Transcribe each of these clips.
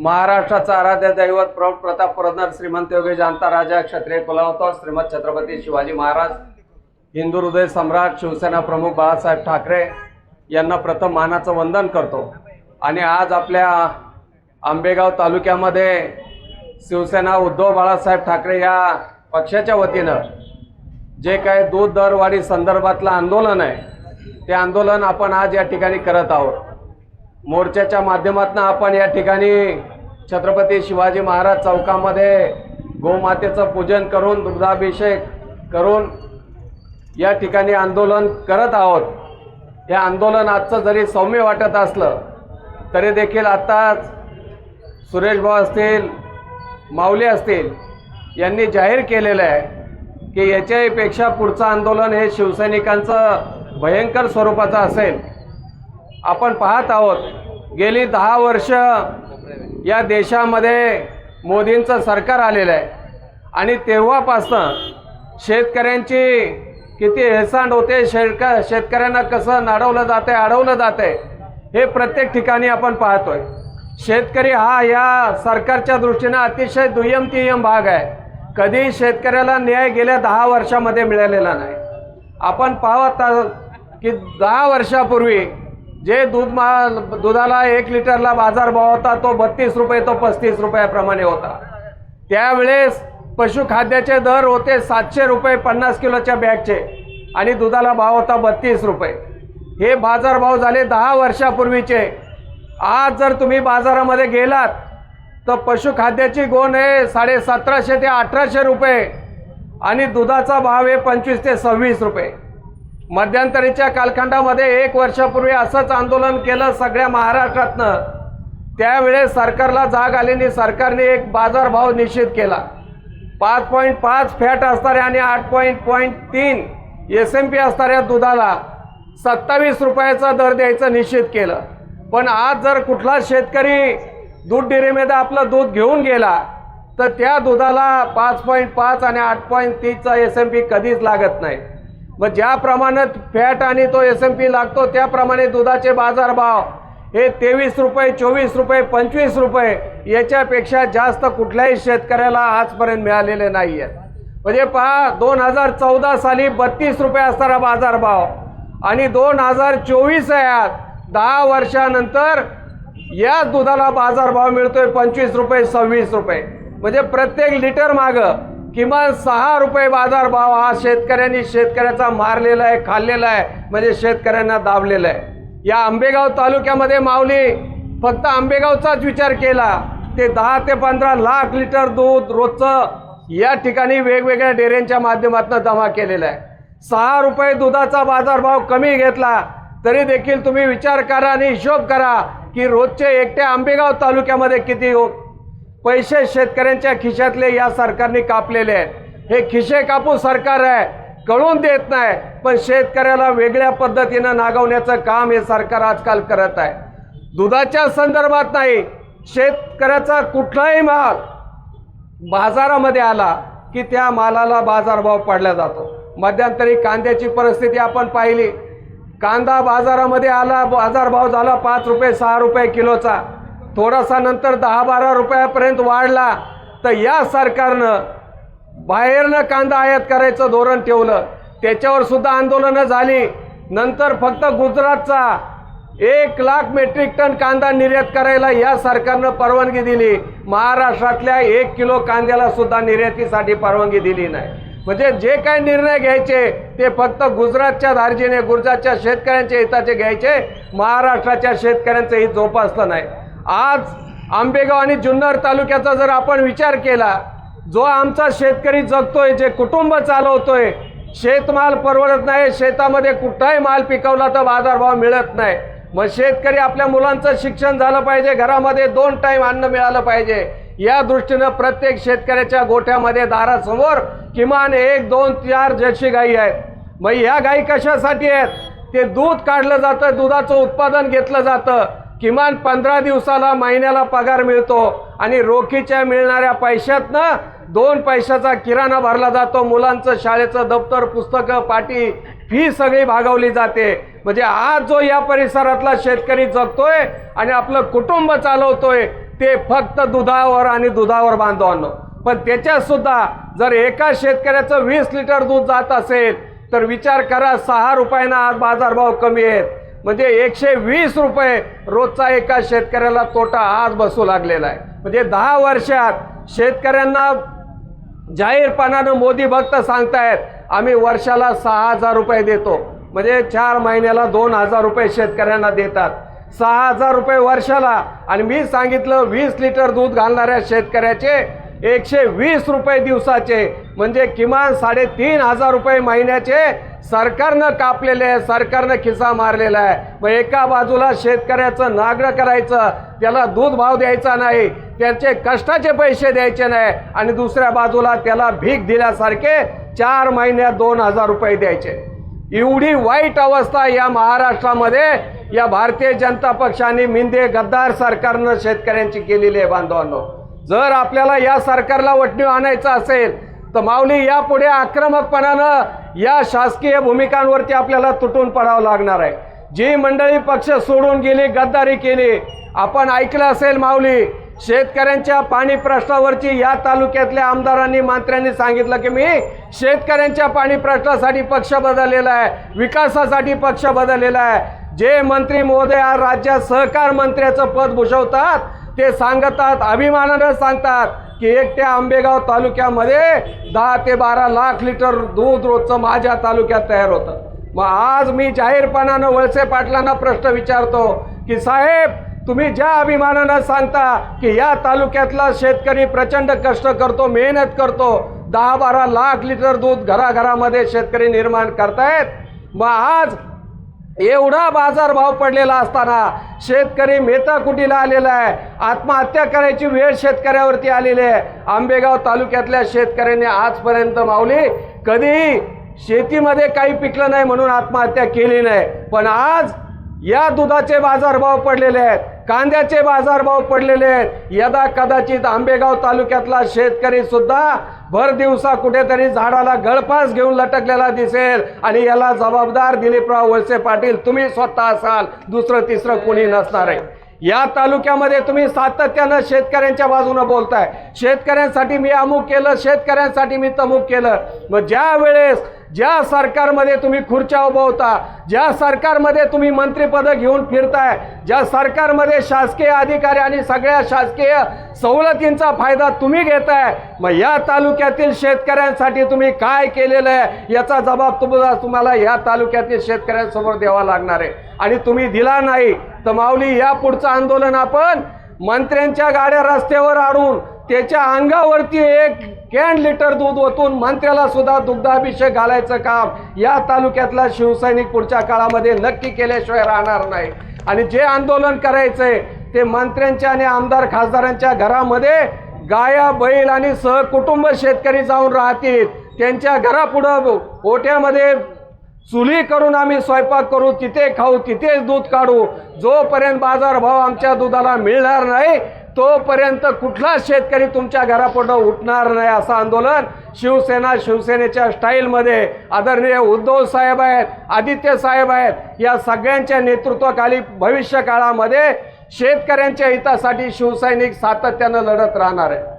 महाराष्ट्राचा आराध्य दैवत प्रौढ प्रताप पुरंदर श्रीमंत योगी जानता राजा क्षत्रिय कुलावतो श्रीमंत छत्रपती शिवाजी महाराज हिंदू हृदय सम्राट शिवसेना प्रमुख बाळासाहेब ठाकरे यांना प्रथम मानाचं वंदन करतो. आणि आज आपल्या आंबेगाव तालुक्यामध्ये शिवसेना उद्धव बाळासाहेब ठाकरे या पक्षाच्या वतीनं जे काही दूध दरवाढी संदर्भातलं आंदोलन आहे ते आंदोलन आपण आज या ठिकाणी करत आहोत. मोर्चाच्या माध्यमातून आपण या ठिकाणी छत्रपती शिवाजी महाराज चौकामध्ये गोमातेचं पूजन करून दुग्धाभिषेक करून या ठिकाणी आंदोलन करत आहोत. हे आंदोलन आजचं जरी सौम्य वाटत असलं तरी देखील आत्ताच सुरेश भाऊ असतील माऊली असतील यांनी जाहीर केलेलं आहे की याच्याहीपेक्षा पुढचं आंदोलन हे शिवसैनिकांचं भयंकर स्वरूपाचं असेल. आपण पाहत आहोत गेली दहा वर्ष या देशामध्ये मोदींचं सरकार आलेलं आहे. आणि तेव्हापासनं शेतकऱ्यांची किती हेळसांड होते शेतक शेतकऱ्यांना कसं नाडवलं जातं आहे अडवलं जातं आहे हे प्रत्येक ठिकाणी आपण पाहतोय. शेतकरी हा या सरकारच्या दृष्टीनं अतिशय दुय्यम तिय्यम भाग आहे. कधी शेतकऱ्याला न्याय गेल्या दहा वर्षामध्ये मिळालेला नाही. आपण पाहत की दहा वर्षापूर्वी जे दूध मा दुधाला एक लिटरला बाजारभाव होता तो बत्तीस रुपये तो पस्तीस रुपयाप्रमाणे होता. त्यावेळेस पशुखाद्याचे दर होते सातशे रुपये पन्नास किलोच्या बॅगचे. आणि दुधाला भाव होता बत्तीस रुपये. हे बाजारभाव झाले दहा वर्षापूर्वीचे. आज जर तुम्ही बाजारामध्ये गेलात तर पशुखाद्याची गोण आहे साडे सतराशे ते अठराशे रुपये आणि दुधाचा भाव आहे पंचवीस ते सव्वीस रुपये. मध्यंतरीच्या कालखंडामध्ये एक वर्षापूर्वी असंच आंदोलन केलं सगळ्या महाराष्ट्रातनं. त्यावेळेस सरकारला जाग आल्याने सरकारने एक बाजारभाव निश्चित केला. पाच पॉईंट पाच फॅट असणाऱ्या आणि आठ पॉईंट पॉईंट तीन एस एम पी असणाऱ्या दुधाला सत्तावीस रुपयाचा दर द्यायचं निश्चित केलं. पण आज जर कुठला शेतकरी दूध डेअरीमध्ये आपलं दूध घेऊन गेला तर त्या दुधाला पाच पॉईंट पाच आणि आठ पॉईंट तीसचा एस एम पी कधीच लागत नाही. मग ज्या प्रमाणात फॅट आणि तो एस एम पी लागतो त्याप्रमाणे दुधाचे बाजारभाव. हे तेवीस रुपये चोवीस रुपये पंचवीस रुपये याच्यापेक्षा जास्त कुठल्याही शेतकऱ्याला आजपर्यंत मिळालेले नाही आहेत म्हणजे पहा दोन हजार चौदा साली बत्तीस रुपये असणारा बाजारभाव. आणि दोन हजार चोवीस यात दहा वर्षानंतर या दुधाला बाजारभाव मिळतोय पंचवीस रुपये सव्वीस रुपये. म्हणजे प्रत्येक लिटर मागं किमान सहा रुपये बाजारभाव हा शेतकऱ्यांनी शेतकऱ्याचा मारलेला आहे खाल्लेला आहे म्हणजे शेतकऱ्यांना दाबलेला आहे. या आंबेगाव तालुक्यामध्ये माऊली फक्त आंबेगावचाच विचार केला ते दहा ते पंधरा लाख लिटर दूध रोजचं या ठिकाणी वेगवेगळ्या डेऱ्यांच्या माध्यमातून जमा केलेलं आहे. सहा रुपये दुधाचा बाजारभाव कमी घेतला तरी देखील तुम्ही विचार करा आणि हिशोब करा की रोजचे एकट्या आंबेगाव तालुक्यामध्ये किती हो पैसे शेतकऱ्यांच्या खिशातले या सरकारने कापलेले आहेत. हे खिशे कापू सरकार आहे कळून देत नाही पण शेतकऱ्याला वेगळ्या पद्धतीनं नागवण्याचं काम हे सरकार आजकाल करत आहे. दुधाच्या संदर्भात नाही शेतकऱ्याचा कुठलाही माल बाजारामध्ये आला की त्या मालाला बाजारभाव पडला जातो. मध्यंतरी कांद्याची परिस्थिती आपण पाहिली. कांदा बाजारामध्ये आला बाजारभाव झाला पाच रुपये सहा रुपये किलोचा. थोडासा नंतर दहा बारा रुपयापर्यंत वाढला तर या सरकारनं बाहेरनं कांदा आयात करायचं धोरण ठेवलं. त्याच्यावर सुद्धा आंदोलनं झाली. नंतर फक्त गुजरातचा एक लाख मेट्रिक टन कांदा निर्यात करायला या सरकारनं परवानगी दिली. महाराष्ट्रातल्या एक किलो कांद्याला सुद्धा निर्यातीसाठी परवानगी दिली नाही. म्हणजे जे काही निर्णय घ्यायचे ते फक्त गुजरातच्या धार्जीने गुजरातच्या शेतकऱ्यांच्या हिताचे घ्यायचे. महाराष्ट्राच्या शेतकऱ्यांचं हित जोपासलं नाही. आज आंबेगाव आणि जुन्नर तालुक्याचा जर आपण विचार केला जो आमचा शेतकरी जगतोय जे कुटुंब चालवतोय शेतमाल परवडत नाही शेतामध्ये कुठलाही माल पिकवला तर बाजारभाव मिळत नाही. मग शेतकरी आपल्या मुलांचं शिक्षण झालं पाहिजे घरामध्ये दोन टाईम अन्न मिळालं पाहिजे. या दृष्टीनं प्रत्येक शेतकऱ्याच्या गोठ्यामध्ये दारासमोर किमान एक दोन चार जर्सी गाई आहेत. मग ह्या गाई कशासाठी आहेत? ते दूध काढलं जातं दुधाचं उत्पादन घेतलं जातं. किमान पंधरा दिवसाला महिन्याला पगार मिळतो आणि रोखीच्या मिळणाऱ्या पैशातनं दोन पैशाचा किराणा भरला जातो. मुलांचं शाळेचं दप्तर पुस्तकं पाटी फी सगळी भागवली जाते. म्हणजे आज जो या परिसरातला शेतकरी जगतोय आणि आपलं कुटुंब चालवतोय ते फक्त दुधावर आणि दुधावर बांधवांनो. पण त्याच्यातसुद्धा जर एका शेतकऱ्याचं वीस लिटर दूध जात असेल तर विचार करा सहा रुपयांना आज बाजारभाव कमी आहेत. म्हणजे एकशे वीस रुपये रोजचा एका शेतकऱ्याला तोटा आज बसू लागलेला आहे. म्हणजे दहा वर्षात शेतकऱ्यांना जाहीरपणानं मोदी भक्त सांगतायत आम्ही वर्षाला सहा हजार रुपये देतो. म्हणजे चार महिन्याला दोन हजार रुपये शेतकऱ्यांना देतात. सहा हजार रुपये वर्षाला. आणि मी सांगितलं वीस लिटर दूध घालणाऱ्या शेतकऱ्याचे एकशे वीस रुपये दिवसाचे म्हणजे किमान साडेतीन हजार रुपये महिन्याचे सरकारनं कापलेले आहे सरकारनं खिसा मारलेला आहे. मग एका बाजूला शेतकऱ्याचं नागड करायचं त्याला दूध भाव द्यायचा नाही त्याचे कष्टाचे पैसे द्यायचे नाही आणि दुसऱ्या बाजूला त्याला भीक दिल्यासारखे चार महिन्यात दोन हजार रुपये द्यायचे. एवढी वाईट अवस्था या महाराष्ट्रामध्ये या भारतीय जनता पक्षाने मिंदे गद्दार सरकारनं शेतकऱ्यांची केलेली आहे बांधवांनो. जर आपल्याला या सरकारला वटणीव आणायचं असेल तर माऊली यापुढे आक्रमकपणानं या शासकीय भूमिकांवरती आपल्याला तुटून पडावं लागणार आहे. जी मंडळी पक्ष सोडून गेली गद्दारी केली आपण ऐकलं असेल माऊली शेतकऱ्यांच्या पाणी प्रश्नावरची या तालुक्यातल्या आमदारांनी मंत्र्यांनी सांगितलं की मी शेतकऱ्यांच्या पाणी प्रश्नासाठी पक्ष बदललेला आहे विकासासाठी पक्ष बदललेला आहे. जे मंत्री महोदय राज्यात सहकार मंत्र्याचं पद भूषवतात ते सांगतात अभिमानानं सांगतात. की एकट्या आंबेगाव तालुक्यामध्ये दहा ते बारा लाख लिटर दूध रोजचं माझ्या तालुक्यात तयार होतं. मग आज मी जाहीरपणानं वळसे पाटलांना प्रश्न विचारतो की साहेब तुम्ही ज्या अभिमानानं सांगता की या तालुक्यातला शेतकरी प्रचंड कष्ट करतो मेहनत करतो दहा बारा लाख लिटर दूध घराघरामध्ये शेतकरी निर्माण करतायत मग आज एवढा बाजारभाव पडलेला असताना शेतकरी मेताकुटीला आलेला आहे. आत्महत्या करायची वेळ शेतकऱ्यावरती आलेली आहे. आंबेगाव तालुक्यातल्या शेतकऱ्यांनी आजपर्यंत माऊली कधीही शेतीमध्ये काही पिकलं नाही म्हणून आत्महत्या केली नाही. पण आज या दुधाचे बाजारभाव पडलेले आहेत. कांद्याचे बाजारभाव पडलेले आहेत. यदा कदाचित आंबेगाव तालुक्यातला शेतकरी सुद्धा भर दिवसा कुठेतरी झाडाला गळफास घेऊन लटकलेला दिसेल. आणि याला जबाबदार दिलीपराव वळसे पाटील तुम्ही स्वतः असाल. दुसरं तिसरं कोणी नसणार आहे. या तालुक्यामध्ये तुम्ही सातत्यानं शेतकऱ्यांच्या बाजूनं बोलताय. शेतकऱ्यांसाठी मी अमुक केलं शेतकऱ्यांसाठी मी तमुक केलं. मग ज्या वेळेस ज्या सरकारमध्ये तुम्ही खुर्च्या उभवता ज्या सरकारमध्ये तुम्ही मंत्रिपदं घेऊन फिरताय ज्या सरकारमध्ये शासकीय अधिकारी आणि सगळ्या शासकीय सवलतींचा फायदा तुम्ही घेताय मग या तालुक्यातील शेतकऱ्यांसाठी तुम्ही काय केलेलं आहे? याचा जबाब तुम्हाला तुम्हाला या तालुक्यातील शेतकऱ्यांसमोर द्यावा लागणार आहे. आणि तुम्ही दिला नाही तर माऊली या पुढचं आंदोलन आपण मंत्र्यांच्या गाड्या रस्त्यावर आणून त्याच्या अंगावरती एक कॅन लिटर दूध ओतून मंत्र्याला सुद्धा दुग्धाभिषेक घालायचं काम या तालुक्यातला शिवसैनिक पुढच्या काळामध्ये नक्की केल्याशिवाय राहणार नाही. आणि जे आंदोलन करायचंय ते मंत्र्यांच्या आणि आमदार खासदारांच्या घरामध्ये गाया बैल आणि सहकुटुंब शेतकरी जाऊन राहतील. त्यांच्या घरापुढं ओट्यामध्ये चुली करून आम्ही स्वयंपाक करू तिथे खाऊ तिथेच दूध काढू. जोपर्यंत बाजारभाव आमच्या दुधाला मिळणार नाही तोपर्यंत कुठलाच शेतकरी तुमच्या घरापुढं उठणार नाही असं आंदोलन शिवसेना शिवसेनेच्या स्टाईलमध्ये आदरणीय उद्धव साहेब आहेत आदित्य साहेब आहेत या सगळ्यांच्या नेतृत्वाखाली भविष्य काळामध्ये शेतकऱ्यांच्या हितासाठी शिवसैनिक सातत्यानं लढत राहणार आहे.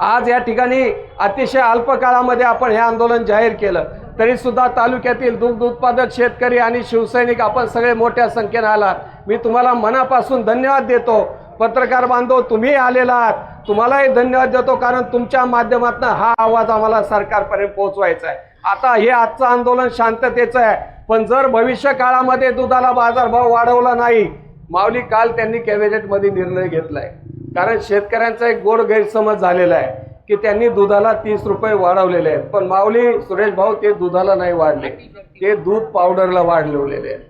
आज या ठिकाणी अतिशय अल्प काळामध्ये आपण हे आंदोलन जाहीर केलं. तरीसुद्धा तालुक्यातील दुग्ध उत्पादक शेतकरी आणि शिवसैनिक आपण सगळे मोठ्या संख्येने आलात. मी तुम्हाला मनापासून धन्यवाद देतो. पत्रकार बांधव तुम्ही आलेला आहात. तुम्हालाही धन्यवाद देतो कारण तुमच्या माध्यमातून हा आवाज आम्हाला सरकारपर्यंत पोहोचवायचा आहे. आता हे आजचं आंदोलन शांततेचं आहे. पण जर भविष्य काळामध्ये दुधाला बाजारभाव वाढवला नाही माऊली काल त्यांनी कॅबिनेटमध्ये निर्णय घेतला आहे कारण शेतकऱ्यांचा एक गोड गैरसमज झालेला आहे की त्यांनी दुधाला तीस रुपये वाढवलेले आहेत. पण माऊली सुरेश भाऊ ते दुधाला नाही वाढले. ते दूध पावडरला वाढवलेले आहेत.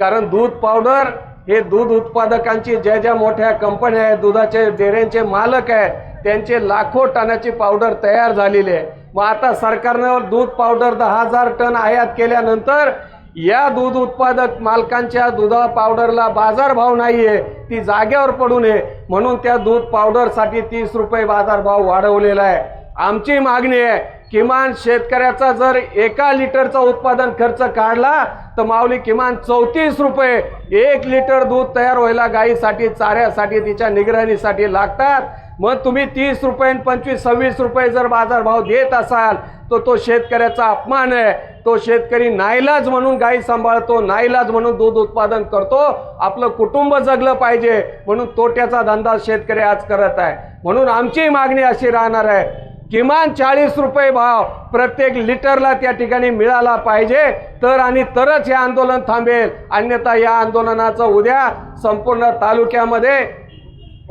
कारण दूध पावडर हे दूध उत्पादकांची ज्या ज्या मोठ्या कंपन्या आहेत दुधाचे डेऱ्यांचे मालक आहेत त्यांचे लाखो टनाची पावडर तयार झालेली आहे. मग आता सरकारनं दूध पावडर दहा हजार टन आयात केल्यानंतर या दूध उत्पादक मालकांच्या दुधा पावडरला बाजारभाव नाही आहे ती जाग्यावर पडू नये म्हणून त्या दूध पावडरसाठी तीस रुपये बाजारभाव वाढवलेला आहे. आमची मागणी आहे किमान शेतकऱ्याचा जर एका लिटरचा उत्पादन खर्च काढला तर माऊली किमान चौतीस रुपये एक लिटर दूध तयार व्हायला गाईसाठी चाऱ्यासाठी तिच्या निगराणीसाठी लागतात. मग तुम्ही तीस रुपये पंचवीस सव्वीस रुपये जर बाजारभाव देत असाल तर तो शेतकऱ्याचा अपमान आहे. तो शेतकरी नाईलाज म्हणून गाई सांभाळतो नाईलाज म्हणून दूध उत्पादन करतो. आपलं कुटुंब जगलं पाहिजे म्हणून तोट्याचा धंदा शेतकरी आज करत आहे. म्हणून आमची मागणी अशी राहणार आहे. किमान चाळीस रुपये भाव प्रत्येक लिटरला त्या ठिकाणी मिळाला पाहिजे. तर आणि तरच हे आंदोलन थांबेल. अन्यथा या आंदोलनाचं उद्या संपूर्ण तालुक्यामध्ये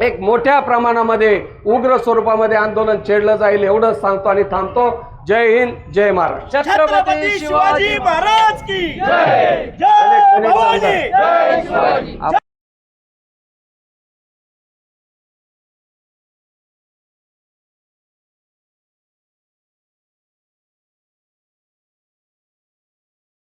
एक मोठ्या प्रमाणामध्ये उग्र स्वरूपामध्ये आंदोलन छेडलं जाईल एवढंच सांगतो आणि थांबतो. जय हिंद जय महाराष्ट्र. छत्रपती शिवाजी महाराज की जय! जय!